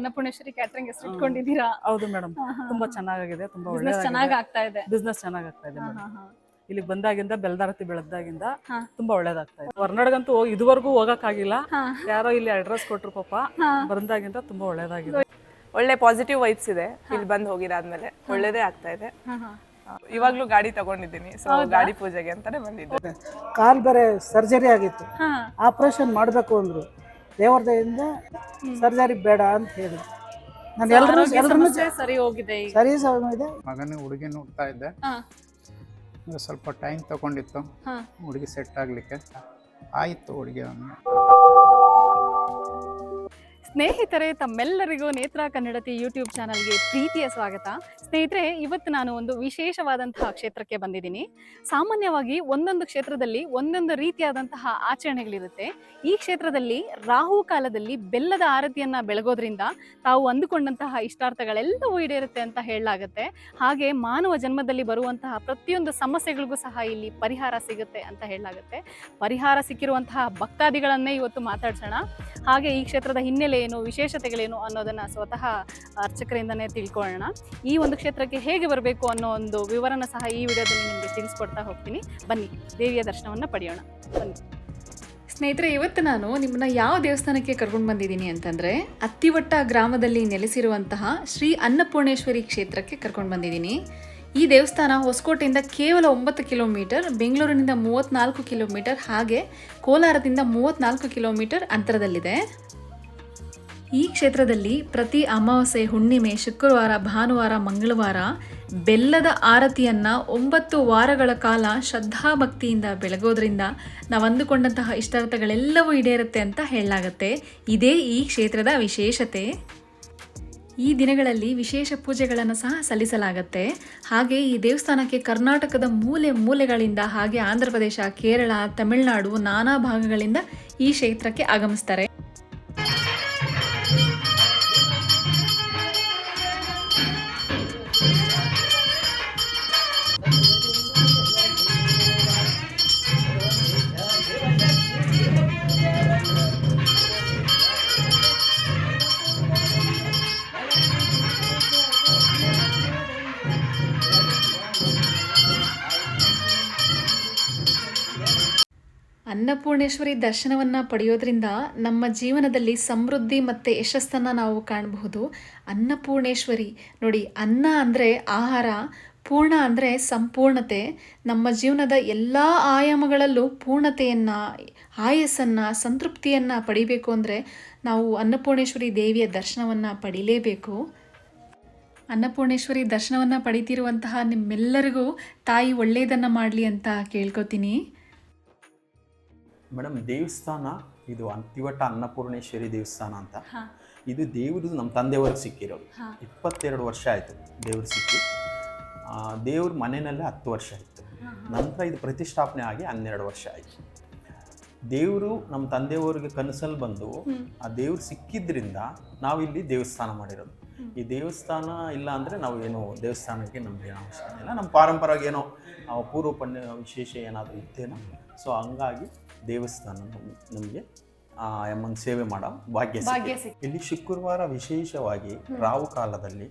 Annapoorneshwari catering ಹೆಸರು ಇಟ್ಕೊಂಡಿದ್ದೀರಾ ಹೌದು madam. ತುಂಬಾ ಚೆನ್ನಾಗಿದೆ ತುಂಬಾ ಬಿಸ್ನೆಸ್ ಚೆನ್ನಾಗಿ ಆಗ್ತಾ ಇದೆ. ಬಿಸ್ನೆಸ್ ಚೆನ್ನಾಗ್ ಆಗ್ತಾ ಇದೆ. ಇಲ್ಲಿ ಬಂದಾಗಿಂದ ಬೆಲ್ದಾರತಿ ಬೆಳೆದಾಗಿಂದ ತುಂಬಾ ಒಳ್ಳೇದಾಗ್ತಾ ಇದೆ. ಹೊರ್ನಾಡ್ಗಂತೂ ಹೋಗಿ ಇದುವರೆಗೂ ಹೋಗಕ್ಕಾಗಿಲ್ಲ. ಯಾರೋ ಇಲ್ಲಿ ಅಡ್ರೆಸ್ ಕೊಟ್ರು ಪಾಪ. ಬಂದಾಗಿಂದ ತುಂಬಾ ಒಳ್ಳೇದಾಗಿದೆ. ಒಳ್ಳೆ ಪಾಸಿಟಿವ್ ವೈಬ್ಸ್ ಇದೆ. ಇಲ್ಲಿ ಬಂದು ಹೋಗಿದಾದ್ಮೇಲೆ ಒಳ್ಳೇದೇ ಆಗ್ತಾ ಇದೆ. ಹಾ, ಹಾ. ಇವಾಗ್ಲೂ ಗಾಡಿ ತಗೊಂಡಿದ್ದೀನಿ. ಸೊ ಗಾಡಿ ಪೂಜೆಗೆ ಅಂತಾನೆ ಬಂದಿದ್ದೆ. ಕಾಲ್ ಬೇರೆ ಸರ್ಜರಿ ಆಗಿತ್ತು. ಆಪರೇಷನ್ ಮಾಡಬೇಕು ಅಂದ್ರು. ದೇವರ ದಯೆಯಿಂದ ಸರ್ಜರಿ ಬೇಡ ಅಂತ ಹೇಳಿದ್ರು ನಾನು ಎಲ್ಲರೂ ಎಲ್ಲರೂ ಸರಿ ಹೋಗಿದೆ ಈಗ. ಸರಿ ಸಮಯ ಇದೆ ಮಗನ ಹುಡುಗಿ ನೋಡ್ತಾ ಇದ್ದೆ. ಹಾ, ಸ್ವಲ್ಪ ಟೈಮ್ ತಗೊಂಡಿತ್ತು. ಹಾ. ಹುಡುಗಿ ಸೆಟ್ ಆಗ್ಲಿಕ್ಕೆ. ಆಯ್ತು ಹುಡುಗಿ ಅವನಿಗೆ ಸ್ನೇಹಿತರೆ, ತಮ್ಮೆಲ್ಲರಿಗೂ ನೇತ್ರ ಕನ್ನಡತಿ ಯೂಟ್ಯೂಬ್ ಚಾನಲ್ಗೆ ಪ್ರೀತಿಯ ಸ್ವಾಗತ. ಸ್ನೇಹಿತರೆ, ಇವತ್ತು ನಾನು ಒಂದು ವಿಶೇಷವಾದಂತಹ ಕ್ಷೇತ್ರಕ್ಕೆ ಬಂದಿದ್ದೀನಿ. ಸಾಮಾನ್ಯವಾಗಿ ಒಂದೊಂದು ಕ್ಷೇತ್ರದಲ್ಲಿ ಒಂದೊಂದು ರೀತಿಯಾದಂತಹ ಆಚರಣೆಗಳಿರುತ್ತೆ. ಈ ಕ್ಷೇತ್ರದಲ್ಲಿ ರಾಹು ಕಾಲದಲ್ಲಿ ಬೆಲ್ಲದ ಆರತಿಯನ್ನ ಬೆಳಗೋದ್ರಿಂದ ತಾವು ಅಂದುಕೊಂಡಂತಹ ಇಷ್ಟಾರ್ಥಗಳೆಲ್ಲವೂ ಈಡೇರುತ್ತೆ ಅಂತ ಹೇಳಲಾಗುತ್ತೆ. ಹಾಗೆ ಮಾನವ ಜನ್ಮದಲ್ಲಿ ಬರುವಂತಹ ಪ್ರತಿಯೊಂದು ಸಮಸ್ಯೆಗಳಿಗೂ ಸಹ ಇಲ್ಲಿ ಪರಿಹಾರ ಸಿಗುತ್ತೆ ಅಂತ ಹೇಳಲಾಗುತ್ತೆ. ಪರಿಹಾರ ಸಿಕ್ಕಿರುವಂತಹ ಭಕ್ತಾದಿಗಳನ್ನೇ ಇವತ್ತು ಮಾತಾಡ್ಸೋಣ. ಹಾಗೆ ಈ ಕ್ಷೇತ್ರದ ಹಿನ್ನೆಲೆ ಏನು ವಿಶೇಷತೆಗಳೇನು ಅನ್ನೋದನ್ನ ಸ್ವತಃ ಅರ್ಚಕರಿಂದನೇ ತಿಳ್ಕೊಳ್ಳೋಣ. ಈ ಒಂದು ಕ್ಷೇತ್ರಕ್ಕೆ ಹೇಗೆ ಬರಬೇಕು ಅನ್ನೋ ಒಂದು ವಿವರನ ಸಹ ಈ ವಿಡಿಯೋದಲ್ಲಿ ನಿಮಗೆ ತಿಳಿಸ್ಕೊಡ್ತಾ ಹೋಗ್ತೀನಿ. ಬನ್ನಿ, ದೇವಿಯ ದರ್ಶನವನ್ನು ಪಡೆಯೋಣ. ಬನ್ನಿ. ಸ್ನೇಹಿತರೆ, ಇವತ್ತು ನಾನು ನಿಮ್ಮನ್ನ ಯಾವ ದೇವಸ್ಥಾನಕ್ಕೆ ಕರ್ಕೊಂಡು ಬಂದಿದ್ದೀನಿ ಅಂತಂದರೆ, ಅತ್ತಿವಟ್ಟ ಗ್ರಾಮದಲ್ಲಿ ನೆಲೆಸಿರುವಂತಹ ಶ್ರೀ ಅನ್ನಪೂರ್ಣೇಶ್ವರಿ ಕ್ಷೇತ್ರಕ್ಕೆ ಕರ್ಕೊಂಡು ಬಂದಿದ್ದೀನಿ. ಈ ದೇವಸ್ಥಾನ ಹೊಸಕೋಟೆಯಿಂದ ಕೇವಲ ಒಂಬತ್ತು ಕಿಲೋಮೀಟರ್, ಬೆಂಗಳೂರಿನಿಂದ ಮೂವತ್ತ್ನಾಲ್ಕು ಕಿಲೋಮೀಟರ್, ಹಾಗೆ ಕೋಲಾರದಿಂದ ಮೂವತ್ತ್ನಾಲ್ಕು ಕಿಲೋಮೀಟರ್ ಅಂತರದಲ್ಲಿದೆ. ಈ ಕ್ಷೇತ್ರದಲ್ಲಿ ಪ್ರತಿ ಅಮಾವಾಸ್ಯೆ ಹುಣ್ಣಿಮೆ, ಶುಕ್ರವಾರ, ಭಾನುವಾರ, ಮಂಗಳವಾರ ಬೆಲ್ಲದ ಆರತಿಯನ್ನ ಒಂಬತ್ತು ವಾರಗಳ ಕಾಲ ಶ್ರದ್ಧಾಭಕ್ತಿಯಿಂದ ಬೆಳಗೋದ್ರಿಂದ ನಾವು ಅಂದುಕೊಂಡಂತಹ ಇಷ್ಟಾರ್ಥಗಳೆಲ್ಲವೂ ಈಡೇರುತ್ತೆ ಅಂತ ಹೇಳಲಾಗತ್ತೆ. ಇದೇ ಈ ಕ್ಷೇತ್ರದ ವಿಶೇಷತೆ. ಈ ದಿನಗಳಲ್ಲಿ ವಿಶೇಷ ಪೂಜೆಗಳನ್ನು ಸಹ ಸಲ್ಲಿಸಲಾಗುತ್ತೆ. ಹಾಗೆ ಈ ದೇವಸ್ಥಾನಕ್ಕೆ ಕರ್ನಾಟಕದ ಮೂಲೆ ಮೂಲೆಗಳಿಂದ ಹಾಗೆ ಆಂಧ್ರ ಪ್ರದೇಶ ಕೇರಳ, ತಮಿಳುನಾಡು ನಾನಾ ಭಾಗಗಳಿಂದ ಈ ಕ್ಷೇತ್ರಕ್ಕೆ ಆಗಮಿಸ್ತಾರೆ. ಅನ್ನಪೂರ್ಣೇಶ್ವರಿ ದರ್ಶನವನ್ನು ಪಡೆಯೋದ್ರಿಂದ ನಮ್ಮ ಜೀವನದಲ್ಲಿ ಸಮೃದ್ಧಿ ಮತ್ತು ಯಶಸ್ಸನ್ನು ನಾವು ಕಾಣಬಹುದು. ಅನ್ನಪೂರ್ಣೇಶ್ವರಿ ನೋಡಿ, ಅನ್ನ ಅಂದರೆ ಆಹಾರ, ಪೂರ್ಣ ಅಂದರೆ ಸಂಪೂರ್ಣತೆ. ನಮ್ಮ ಜೀವನದ ಎಲ್ಲ ಆಯಾಮಗಳಲ್ಲೂ ಪೂರ್ಣತೆಯನ್ನು, ಆಯಸ್ಸನ್ನು, ಸಂತೃಪ್ತಿಯನ್ನು ಪಡಿಬೇಕು ಅಂದರೆ ನಾವು ಅನ್ನಪೂರ್ಣೇಶ್ವರಿ ದೇವಿಯ ದರ್ಶನವನ್ನು ಪಡಿಲೇಬೇಕು. ಅನ್ನಪೂರ್ಣೇಶ್ವರಿ ದರ್ಶನವನ್ನು ಪಡಿತಿರುವಂತಹ ನಿಮ್ಮೆಲ್ಲರಿಗೂ ತಾಯಿ ಒಳ್ಳೆಯದನ್ನು ಮಾಡಲಿ ಅಂತ ಕೇಳ್ಕೊತೀನಿ. ಮೇಡಮ್ ದೇವಸ್ಥಾನ ಇದು ಅಂತಿವಟ ಅನ್ನಪೂರ್ಣೇಶ್ವರಿ ದೇವಸ್ಥಾನ ಅಂತ. ಇದು ದೇವ್ರದ್ದು ನಮ್ಮ ತಂದೆಯವ್ರಿಗೆ ಸಿಕ್ಕಿರೋದು. ಇಪ್ಪತ್ತೆರಡು ವರ್ಷ ಆಯಿತು ದೇವ್ರು ಸಿಕ್ಕಿ. ದೇವ್ರ ಮನೆಯಲ್ಲೇ ಹತ್ತು ವರ್ಷ ಆಯಿತು. ನಂತರ ಇದು ಪ್ರತಿಷ್ಠಾಪನೆ ಆಗಿ ಹನ್ನೆರಡು ವರ್ಷ ಆಯಿತು. ದೇವರು ನಮ್ಮ ತಂದೆಯವ್ರಿಗೆ ಕನಸಲ್ಲಿ ಬಂದು ಆ ದೇವ್ರು ಸಿಕ್ಕಿದ್ರಿಂದ ನಾವಿಲ್ಲಿ ದೇವಸ್ಥಾನ ಮಾಡಿರೋದು. ಈ ದೇವಸ್ಥಾನ ಇಲ್ಲ ಅಂದರೆ ನಾವು ಏನು ದೇವಸ್ಥಾನಕ್ಕೆ ನಮ್ಗೆ ಏನೋ ಅವಶ್ಯಕತೆ ಇಲ್ಲ. ನಮ್ಮ ಪಾರಂಪರವಾಗಿ ಏನೋ ಪೂರ್ವ ಪುಣ್ಯ ವಿಶೇಷ ಏನಾದರೂ ಇತ್ತೇನೋ. ಸೊ ಹಂಗಾಗಿ ದೇವಸ್ಥಾನ ನಮಗೆ ಅಮ್ಮನ ಸೇವೆ ಮಾಡೋ ಭಾಗ್ಯ ಭಾಗ್ಯ ಸಿಕ್ಕಿದೆ. ಇಲ್ಲಿ ಶುಕ್ರವಾರ ವಿಶೇಷವಾಗಿ ರಾವು ಕಾಲದಲ್ಲಿ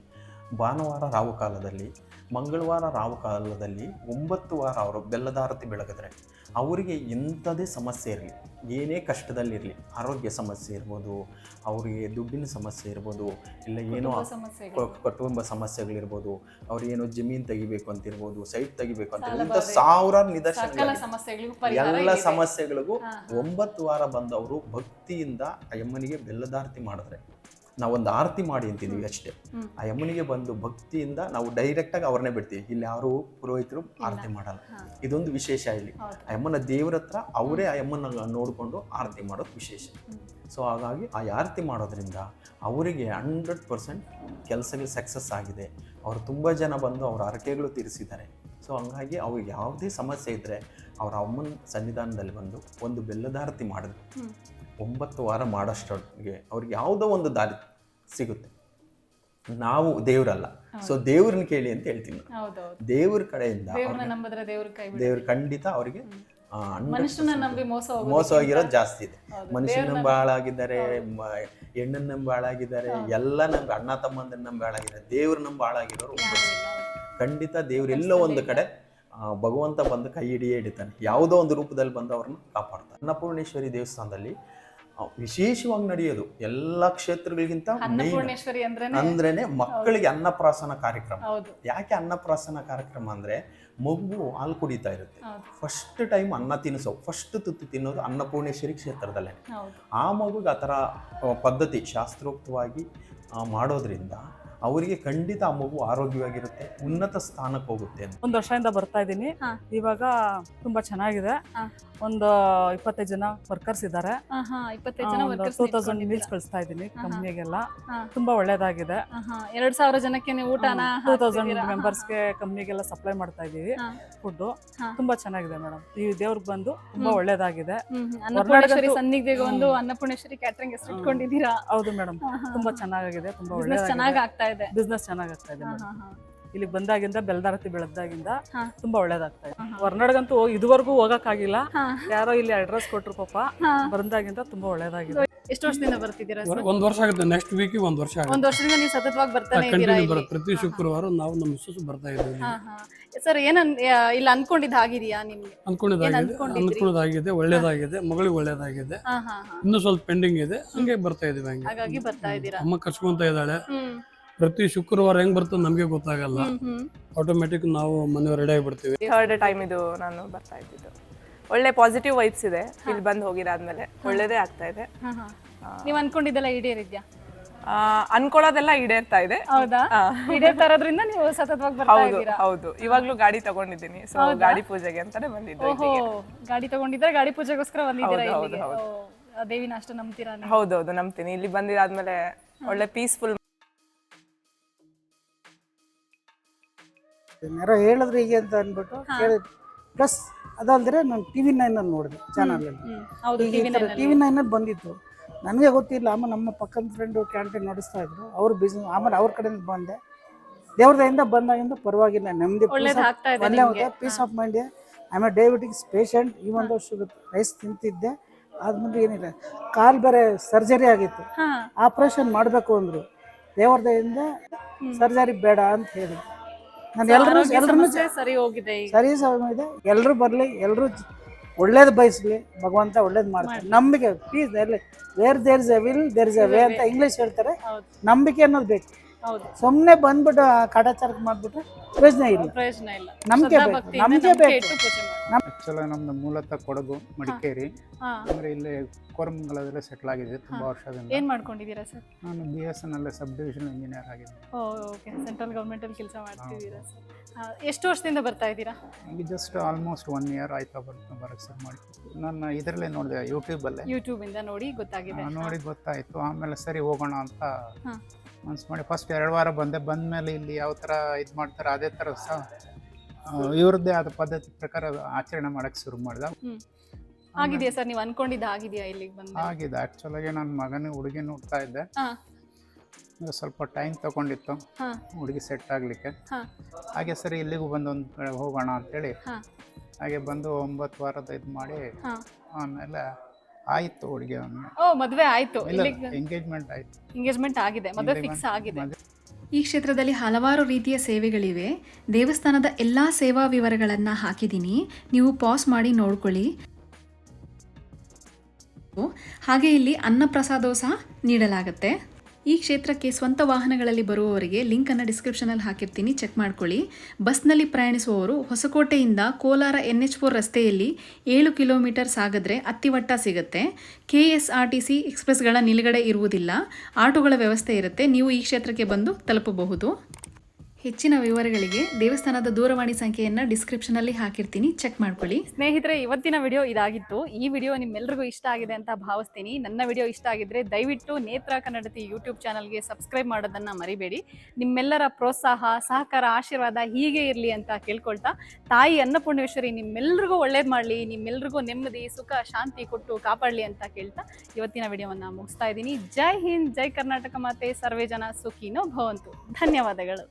ಭಾನುವಾರ ರಾವು ಕಾಲದಲ್ಲಿ ಮಂಗಳವಾರ ರಾವು ಕಾಲದಲ್ಲಿ ಒಂಬತ್ತು ವಾರ ಅವರು ಬೆಲ್ಲದಾರತಿ ಬೆಳಗಿದ್ರೆ ಅವರಿಗೆ ಎಂಥದೇ ಸಮಸ್ಯೆ ಇರಲಿ. ಏನೇ ಕಷ್ಟದಲ್ಲಿರಲಿ ಆರೋಗ್ಯ ಸಮಸ್ಯೆ ಇರ್ಬೋದು ಅವರಿಗೆ ದುಡ್ಡಿನ ಸಮಸ್ಯೆ ಇರ್ಬೋದು ಇಲ್ಲ ಏನೋ ಕುಟುಂಬ ಸಮಸ್ಯೆಗಳಿರ್ಬೋದು ಅವ್ರಿಗೇನೋ ಜಮೀನು ತೆಗಿಬೇಕು ಅಂತಿರ್ಬೋದು ಸೈಟ್ ತೆಗಿಬೇಕು ಅಂತ ಇಂಥ ಸಾವಿರಾರು ನಿದರ್ಶನ ಎಲ್ಲ ಸಮಸ್ಯೆಗಳಿಗೂ ಒಂಬತ್ತು ವಾರ ಬಂದವರು ಭಕ್ತಿಯಿಂದ ಆ ಯಮ್ಮನಿಗೆ ಬೆಲ್ಲದಾರತಿ ಮಾಡಿದ್ರೆ. ನಾವೊಂದು ಆರತಿ ಮಾಡಿ ಅಂತಿದ್ವಿ ಅಷ್ಟೇ. ಆ ಯಮ್ಮನಿಗೆ ಬಂದು ಭಕ್ತಿಯಿಂದ ನಾವು ಡೈರೆಕ್ಟಾಗಿ ಅವ್ರನ್ನೇ ಬಿಡ್ತೀವಿ. ಇಲ್ಲಿ ಯಾರು ಪುರೋಹಿತರು ಆರತಿ ಮಾಡಲ್ಲ. ಇದೊಂದು ವಿಶೇಷ ಇಲ್ಲಿ. ಆ ಯಮ್ಮನ ದೇವ್ರ ಹತ್ರ ಅವರೇ ಆ ಯಮ್ಮನ ನೋಡಿಕೊಂಡು ಆರತಿ ಮಾಡೋದು ವಿಶೇಷ. ಸೊ ಹಾಗಾಗಿ ಆ ಆರತಿ ಮಾಡೋದ್ರಿಂದ ಅವರಿಗೆ ಹಂಡ್ರೆಡ್ ಪರ್ಸೆಂಟ್ ಕೆಲಸಗಳು ಸಕ್ಸಸ್ ಆಗಿದೆ. ಅವರು ತುಂಬ ಜನ ಬಂದು ಅವ್ರ ಹರಕೆಗಳು ತೀರಿಸಿದ್ದಾರೆ. ಸೊ ಹಂಗಾಗಿ ಅವ್ರಿಗೆ ಯಾವುದೇ ಸಮಸ್ಯೆ ಇದ್ದರೆ ಅವರ ಅಮ್ಮನ ಸನ್ನಿಧಾನದಲ್ಲಿ ಬಂದು ಒಂದು ಬೆಲ್ಲದಾರತಿ ಮಾಡಿದ್ರು. ಒಂಬತ್ತು ವಾರ ಮಾಡೋಷ್ಟೊಳಗೆ ಅವ್ರಿಗೆ ಯಾವುದೋ ಒಂದು ದಾರಿ ಸಿಗುತ್ತೆ. ನಾವು ದೇವರಲ್ಲ. ಸೊ ದೇವ್ರನ್ನ ಕೇಳಿ ಅಂತ ಹೇಳ್ತೀನಿ ದೇವ್ರ ಕಡೆಯಿಂದ ದೇವ್ರ ಖಂಡಿತ ಅವರಿಗೆ ಆ, 100% ಮನುಷ್ಯನ ನಂಬಿ ಮೋಸ ಹೋಗಿರೋ ಹೋಗಿರೋದು ಜಾಸ್ತಿ ಇದೆ. ಮನುಷ್ಯನ ಬಾಳಾಗಿದ್ದಾರೆ ನಂಬಿ ಹಾಳಾಗಿದ್ದಾರೆ ಹೆಣ್ಣನ್ನ ನಂಬಿ ಹಾಳಾಗಿದ್ದಾರೆ ಎಲ್ಲ ನಮ್ಗೆ ಅಣ್ಣ ತಮ್ಮಂದನ್ನ ನಂಬಿ ಹಾಳಾಗಿದ್ದಾರೆ. ದೇವ್ರ ನಂಬಿ ಹಾಳಾಗಿರೋರು. ಖಂಡಿತ ದೇವ್ರ ಎಲ್ಲೋ ಒಂದು ಕಡೆ ಭಗವಂತ ಬಂದು ಕೈ ಹಿಡಿಯೇ ಹಿಡಿತಾನೆ. ಯಾವುದೋ ಒಂದು ರೂಪದಲ್ಲಿ ಬಂದು ಅವ್ರನ್ನ ಕಾಪಾಡ್ತಾನೆ. ಅನ್ನಪೂರ್ಣೇಶ್ವರಿ ದೇವಸ್ಥಾನದಲ್ಲಿ ವಿಶೇಷವಾಗಿ ನಡೆಯೋದು ಎಲ್ಲ ಕ್ಷೇತ್ರಗಳಿಗಿಂತ ಅಂದ್ರೇನೆ ಮಕ್ಕಳಿಗೆ ಅನ್ನಪ್ರಾಸನ ಕಾರ್ಯಕ್ರಮ. ಯಾಕೆ ಅನ್ನಪ್ರಾಸನ ಕಾರ್ಯಕ್ರಮ ಅಂದ್ರೆ ಮಗು ಹಾಲು ಕುಡಿತಾ ಇರುತ್ತೆ. ಫಸ್ಟ್ ಟೈಮ್ ಅನ್ನ ತಿನ್ನಿಸೋ. ಫಸ್ಟ್ ತುತ್ತು ತಿನ್ನೋದು ಅನ್ನಪೂರ್ಣೇಶ್ವರಿ ಕ್ಷೇತ್ರದಲ್ಲೇ. ಆ ಮಗುಗೆ ಆ ಥರ ಪದ್ಧತಿ ಶಾಸ್ತ್ರೋಕ್ತವಾಗಿ ಮಾಡೋದ್ರಿಂದ ಅವರಿಗೆ ಖಂಡಿತ ಆ ಮಗು ಆರೋಗ್ಯವಾಗಿರುತ್ತೆ ಉನ್ನತ ಸ್ಥಾನಕ್ಕೆ ಹೋಗುತ್ತೆ ಅಂತ. ಒಂದು ವರ್ಷದಿಂದ ಬರ್ತಾ ಇದ್ದೀನಿ. ಇವಾಗ ತುಂಬಾ ಚೆನ್ನಾಗಿದೆ. ಒಂದು ಇಪ್ಪತ್ತೈದು ಜನ ವರ್ಕರ್ಸ್ ಇದ್ದಾರೆ. ಇಪ್ಪತ್ತೈದು ಜನ ಟೂ ತೌಸಂಡ್ ಮೀಲ್ಸ್ ಕಳಿಸ್ತಾ ಇದ್ದೀನಿ. ಕಂಪ್ನಿಗೆಲ್ಲ ತುಂಬಾ ಒಳ್ಳೇದಾಗಿದೆ. ಎರಡ್ ಸಾವಿರ ಜನಕ್ಕೆ ನೀವು ಊಟನ ಟೂ ತೌಸಂಡ್? ಮೆಂಬರ್ಸ್ಗೆ ಕಂಪ್ನಿಗೆಲ್ಲ ಸಪ್ಲೈ ಮಾಡ್ತಾ ಇದೀವಿ. ಫುಡ್ ತುಂಬಾ ಚೆನ್ನಾಗಿದೆ ಮೇಡಮ್ ಈ ದೇವ್ರಿಗೆ ಬಂದು ತುಂಬಾ. ಒಳ್ಳೇದಾಗಿದೆ. ಅನ್ನಪೂರ್ಣೇಶ್ವರಿ ಸನ್ನಿಧಿಗೆ ಒಂದು ಅನ್ನಪೂರ್ಣೇಶ್ವರಿ ಕ್ಯಾಟ್ರಿಂಗ್ ಹೆಸರು ಇಟ್ಕೊಂಡಿದ್ದೀರಾ ಹೌದು ಮೇಡಮ್ ತುಂಬಾ ಚೆನ್ನಾಗಿದೆ ತುಂಬಾ ಒಳ್ಳೆ ಚೆನ್ನಾಗಿ ಆಗ್ತಾ ಇದೆ. ಬಿಸ್ನೆಸ್ ಚೆನ್ನಾಗಾಗ್ತಾ ಇದೆ ಇಲ್ಲಿ ಬಂದಾಗಿಂದ ಬೆಲ್ದಾರತಿ ಬೆಳೆದಾಗಿಂದ ತುಂಬಾ ಒಳ್ಳೇದಾಗ್ತಾ ಇದೆ. ಹೊರನಾಡ್ಗಂತೂ ಇದುವರೆಗೂ ಹೋಗಕ್ಕಾಗಿಲ್ಲ. ಯಾರೋ ಇಲ್ಲಿ ಅಡ್ರೆಸ್ ಕೊಟ್ರು ಪಾಪ. ಬಂದಾಗಿಂದ ತುಂಬಾ ಒಳ್ಳೇದಾಗಿದೆ. ಎಷ್ಟು ವರ್ಷದಿಂದ ಬರ್ತಿದ್ದೀರಾ ಒಂದು ವರ್ಷ ಆಗುತ್ತೆ. ನೆಕ್ಸ್ಟ್ ವೀಕ್ ಒಂದ್ ವರ್ಷ ಒಂದ್ ವರ್ಷದಿಂದ ನೀವು ಸತತವಾಗಿ ಬರ್ತಾನೆ ಇದ್ದೀರಾ ಪ್ರತಿ ಶುಕ್ರವಾರ ನಾವು ನಮ್ಮ ಮಿಸ್ಸಸ್ ಬರ್ತಾ ಇದ್ದೀವಿ. ಸರ್ ಏನ ಇಲ್ಲ ಅನ್ಕೊಂಡಿದ್ದು ಆಗಿದೆಯಾ ನಿಮ್ಗೆ? ಅನ್ಕೊಂಡಿದ್ದಾಗಿದೆ? ಒಳ್ಳೇದಾಗಿದೆ. ಮಗಳಿಗೆ ಒಳ್ಳೇದಾಗಿದೆ. ಇನ್ನೂ ಸ್ವಲ್ಪ ಪೆಂಡಿಂಗ್ ಇದೆ. ಹಂಗೆ ಬರ್ತಾ ಇದೀವಿ ಹಂಗೆ. ಹಾಗಾಗಿ ಬರ್ತಾ ಇದ್ದೀರಾ? ಅಮ್ಮ ಕರ್ಸ್ಕೊಂತ ಇದ್ದಾಳೆ. ಪ್ರತಿ ಶುಕ್ರವಾರ ಹೆಂಗ್ ಬರ್ತದೆ ನಮಗೆ ಗೊತ್ತಾಗಲ್ಲ. ಆಟೋಮೆಟಿಕ್ ನಾವು ಮನೆ ರೆಡಿ ಆಗಿಬಿಡ್ತೀವಿ. ಥರ್ಡ್ ಟೈಮ್ ಇದು ನಾನು ಬರ್ತಾ ಇದ್ದಿದ್ದು. ಒಳ್ಳೆ ಪಾಸಿಟಿವ್ ವೈಬ್ಸ್ ಇದೆ. ಇಲ್ಲಿ ಬಂದು ಹೋಗಿರಾದ್ಮೇಲೆ ಒಳ್ಳೇದೇ ಆಗ್ತಾ ಇದೆ. ನೀವು ಅನ್ಕೊಂಡಿದ್ದೆಲ್ಲ ಈಡೇರಿದ್ಯಾ? ಆ, ಅನ್ಕೊಳ್ಳೋದೆಲ್ಲ ಈಡೇರ್ತಾ ಇದೆ. ಹೌದಾ? ನೀವು ಸತತವಾಗಿ ಬರ್ತಾ ಹೌದು ಇದ್ದೀರಾ? ಹೌದು. ಇವಾಗ್ಲೂ ಗಾಡಿ ತಗೊಂಡಿದ್ದೀನಿ. ಸೊ ಗಾಡಿ ಪೂಜೆಗೆ ಅಂತಾನೆ ಬಂದಿದ್ದೆ ಓಹೋ ಗಾಡಿ ತಗೊಂಡಿದ್ರೆ ಗಾಡಿ ಪೂಜೆಗೋಸ್ಕರ ಬಂದಿದ್ದೀರಾ ಹೌದು, ಇಲ್ಲಿಗೆ? ಓ, ಆ ದೇವಿನ ಅಷ್ಟು ನಂಬ್ತೀರಾ ನೀವು? ಹೌದೌದು ನಂಬ್ತೀನಿ. ಇಲ್ಲಿ ಬಂದಿರಾದ್ಮೇಲೆ ಒಳ್ಳೆ ಪೀಸ್ಫುಲ್ ಯಾರೋ ಹೇಳಿದ್ರೆ ಹೀಗೆ ಅಂತ ಅಂದ್ಬಿಟ್ಟು ಕೇಳಿ ಪ್ಲಸ್ ಅದಲ್ದ್ರೆ ನಾನು ಟಿ ವಿ ನೈನಲ್ಲಿ ನೋಡಿದೆ ಚಾನಲಲ್ಲಿ ಟಿವಿ ಟಿ ವಿ ನೈನಲ್ಲಿ ಬಂದಿತ್ತು. ನನಗೆ ಗೊತ್ತಿಲ್ಲ ಆಮೇಲೆ ನಮ್ಮ ಪಕ್ಕದ ಫ್ರೆಂಡು ಕ್ಯಾಂಟೀನ್ ನಡೆಸ್ತಾ ಇದ್ರು. ಅವ್ರ ಬಿಸ್ನೆಸ್ ಆಮೇಲೆ ಅವ್ರ ಕಡೆಯಿಂದ ಬಂದೆ. ದೇವ್ರದಿಂದ ಬಂದಾಗಿಂದ ಪರವಾಗಿಲ್ಲ ನೆಮ್ಮದಿ ಒಳ್ಳೆ ಹೋದೆ ಪೀಸ್ ಆಫ್ ಮೈಂಡ್ ಆಮೇಲೆ ಡಯಾಬಿಟಿಕ್ಸ್ ಪೇಷಂಟ್ ಈ ಒಂದು ಶುಗರ್ ರೈಸ್ ತಿಂತಿದ್ದೆ. ಆದ್ಮೇಲೆ ಏನಿಲ್ಲ ಕಾಲ್ ಬೇರೆ ಸರ್ಜರಿ ಆಗಿತ್ತು. ಆಪರೇಷನ್ ಮಾಡಬೇಕು ಅಂದರು. ದೇವ್ರದಿಂದ ಸರ್ಜರಿ ಬೇಡ ಅಂತ ಹೇಳಿ ನಾನು ಎಲ್ಲರೂ ಸರಿ ಹೋಗಿದೆ ಈಗ. ಸರಿ ಸಮಯ ಇದೆ ಎಲ್ಲರೂ ಬರಲಿ ಎಲ್ಲರೂ ಒಳ್ಳೇದು ಬಯಸ್ಲಿ. ಭಗವಂತ ಒಳ್ಳೇದು ಮಾಡ್ತಾರೆ ನಂಬಿಕೆ ಪ್ಲೀಸ್ ಎಲ್ಲಿ where there is a will there is a way ಅಂತ ಇಂಗ್ಲೀಷ್ ಹೇಳ್ತಾರೆ. ನಂಬಿಕೆ ಅನ್ನೋದು ಬೇಕು. ಸುಮ್ಮನೆ ಬಂದ್ಬಿಟ್ಟು ಕಾಟಾಚಾರಕ್ಕೆ ಮಾಡ್ಬಿಟ್ರೆ ಪ್ರಯೋಜನ ಇಲ್ಲ. ಪ್ರಯೋಜನ ಇಲ್ಲ. ಶ್ರದ್ಧಾ ಬೇಕು, ನಮ್ಮದು ಮೂಲತಃ ಕೊಡಗು ಮಡಿಕೇರಿ. ಅಂದ್ರೆ ಇಲ್ಲಿ ಕೋರಮಂಗಲದಲ್ಲೇ ಸೆಟ್ಲ್ ಆಗಿದೆ ತುಂಬಾ ವರ್ಷದಿಂದ. ಏನ್ ಮಾಡ್ಕೊಂಡಿದ್ದೀರಾ ಸರ್? ನಾನು ಬಿ ಎಸ್ ಎನ್ ಅಲ್ಲೇ ಸಬ್ ಡಿವಿಷನ್ ಇಂಜಿನಿಯರ್ ಆಗಿದ್ದೆ ಓಕೆ. ಸೆಂಟ್ರಲ್ ಗೌರ್ಮೆಂಟ್ ಅಲ್ಲಿ ಕೆಲಸ ಮಾಡ್ತಿದ್ದೀರಾ ಸರ್? ಎಷ್ಟು ವರ್ಷದಿಂದ ಬರ್ತಾ ಇದ್ದೀರಾ? ಈಗ ಜಸ್ಟ್ ಆಲ್ಮೋಸ್ಟ್ ಒನ್ ಇಯರ್ ಆಯ್ತಾ ಬರ್ತಾ ಬರಕ್ಕೆ ಸರ್ ಮಾಡಿ. ನಾನು ಇದರಲ್ಲೇ ನೋಡಿದೆ ಯೂಟ್ಯೂಬಲ್ಲೇ ಯೂಟ್ಯೂಬ್ ಇಂದ ನೋಡಿ ಗೊತ್ತಾಗಿದೆ. ನೋಡಿ ಗೊತ್ತಾಯ್ತು. ಆಮೇಲೆ ಸರಿ ಹೋಗೋಣ ಅಂತ. ಮನ್ಸು ಮಾಡಿ ಫಸ್ಟ್ ಎರಡು ವಾರ ಬಂದೆ. ಬಂದ ಮೇಲೆ ಇಲ್ಲಿ ಯಾವ ಥರ ಇದು ಮಾಡ್ತಾರೆ ಅದೇ ಥರ ಸಹ ಇವ್ರದ್ದೇ ಆದ ಪದ್ಧತಿ ಪ್ರಕಾರ ಆಚರಣೆ ಮಾಡೋಕ್ಕೆ ಶುರು ಮಾಡಿದೆ. ಆಗಿದೆಯಾ ಸರ್? ನೀವು ಅನ್ಕೊಂಡಿದ್ದ ಆಗಿದೆಯಾ ಇಲ್ಲಿಗೆ ಬಂದು? ಆಗಿದೆ ಆ್ಯಕ್ಚುಲಾಗಿ ನನ್ನ ಮಗನ ಹುಡುಗಿ ನೋಡ್ತಾ ಇದ್ದೆ. ಸ್ವಲ್ಪ ಟೈಮ್ ತಗೊಂಡಿತ್ತು. ಹುಡುಗಿ ಸೆಟ್ ಆಗಲಿಕ್ಕೆ. ಹಾಗೆ ಸರಿ ಇಲ್ಲಿಗೂ ಬಂದು ಒಂದು ಕಡೆ ಹೋಗೋಣ ಅಂತೇಳಿ. ಹಾಗೆ ಬಂದು ಒಂಬತ್ತು ವಾರದ ಇದು ಮಾಡಿ ಆಮೇಲೆ ಆಯಿತು ಹುಡುಗಿ ಓ ಮದುವೆ ಆಯ್ತು. ಇಲ್ಲಿಗೆ ಎಂಗೇಜ್ಮೆಂಟ್ ಆಯ್ತು. ಎಂಗೇಜ್ಮೆಂಟ್ ಆಗಿದೆ. ಮದುವೆ ಫಿಕ್ಸ್ ಆಗಿದೆ. ಈ ಕ್ಷೇತ್ರದಲ್ಲಿ ಹಲವಾರು ರೀತಿಯ ಸೇವೆಗಳಿವೆ. ದೇವಸ್ಥಾನದ ಎಲ್ಲ ಸೇವಾ ವಿವರಗಳನ್ನು ಹಾಕಿದ್ದೀನಿ ನೀವು ಪಾಸ್ ಮಾಡಿ ನೋಡ್ಕೊಳ್ಳಿ. ಹಾಗೆ ಇಲ್ಲಿ ಅನ್ನಪ್ರಸಾದವು ಸಹ ನೀಡಲಾಗುತ್ತೆ. ಈ ಕ್ಷೇತ್ರಕ್ಕೆ ಸ್ವಂತ ವಾಹನಗಳಲ್ಲಿ ಬರುವವರಿಗೆ ಲಿಂಕನ್ನು ಡಿಸ್ಕ್ರಿಪ್ಷನಲ್ಲಿ ಹಾಕಿರ್ತೀನಿ. ಚೆಕ್ ಮಾಡ್ಕೊಳ್ಳಿ. ಬಸ್ನಲ್ಲಿ ಪ್ರಯಾಣಿಸುವವರು ಹೊಸಕೋಟೆಯಿಂದ ಕೋಲಾರ ಎನ್ ಎಚ್ ಫೋರ್ ರಸ್ತೆಯಲ್ಲಿ ಏಳು ಕಿಲೋಮೀಟರ್ ಸಾಗಿದ್ರೆ ಅತ್ತಿವಟ್ಟ ಸಿಗುತ್ತೆ. K S R T C ಎಕ್ಸ್ಪ್ರೆಸ್ಗಳ ನಿಲುಗಡೆ ಇರುವುದಿಲ್ಲ. ಆಟೋಗಳ ವ್ಯವಸ್ಥೆ ಇರುತ್ತೆ. ನೀವು ಈ ಕ್ಷೇತ್ರಕ್ಕೆ ಬಂದು ತಲುಪಬಹುದು. ಹೆಚ್ಚಿನ ವಿವರಗಳಿಗೆ ದೇವಸ್ಥಾನದ ದೂರವಾಣಿ ಸಂಖ್ಯೆಯನ್ನು ಡಿಸ್ಕ್ರಿಪ್ಷನಲ್ಲಿ ಹಾಕಿರ್ತೀನಿ. ಚೆಕ್ ಮಾಡ್ಕೊಳ್ಳಿ. ಸ್ನೇಹಿತರೆ, ಇವತ್ತಿನ ವಿಡಿಯೋ ಇದಾಗಿತ್ತು. ಈ ವಿಡಿಯೋ ನಿಮ್ಮೆಲ್ಲರಿಗೂ ಇಷ್ಟ ಆಗಿದೆ ಅಂತ ಭಾವಿಸ್ತೀನಿ. ನನ್ನ ವಿಡಿಯೋ ಇಷ್ಟ ಆಗಿದ್ರೆ ದಯವಿಟ್ಟು ನೇತ್ರ ಕನ್ನಡತಿ ಯೂಟ್ಯೂಬ್ ಚಾನಲ್ಗೆ ಸಬ್ಸ್ಕ್ರೈಬ್ ಮಾಡೋದನ್ನ ಮರಿಬೇಡಿ. ನಿಮ್ಮೆಲ್ಲರ ಪ್ರೋತ್ಸಾಹ, ಸಹಕಾರ, ಆಶೀರ್ವಾದ ಹೀಗೆ ಇರಲಿ ಅಂತ ಕೇಳ್ಕೊಳ್ತಾ, ತಾಯಿ ಅನ್ನಪೂರ್ಣೇಶ್ವರಿ ನಿಮ್ಮೆಲ್ಲರಿಗೂ ಒಳ್ಳೇದು ಮಾಡಲಿ ನಿಮ್ಮೆಲ್ಲರಿಗೂ ನೆಮ್ಮದಿ, ಸುಖ, ಶಾಂತಿ ಕೊಟ್ಟು ಕಾಪಾಡಲಿ ಅಂತ ಕೇಳ್ತಾ ಇವತ್ತಿನ ವಿಡಿಯೋವನ್ನು ಮುಗಿಸ್ತಾ ಇದ್ದೀನಿ. ಜೈ ಹಿಂದ್, ಜೈ ಕರ್ನಾಟಕ ಮಾತೆ, ಸರ್ವೇ ಜನ ಸುಖಿನೋ ಭವಂತು. ಧನ್ಯವಾದಗಳು.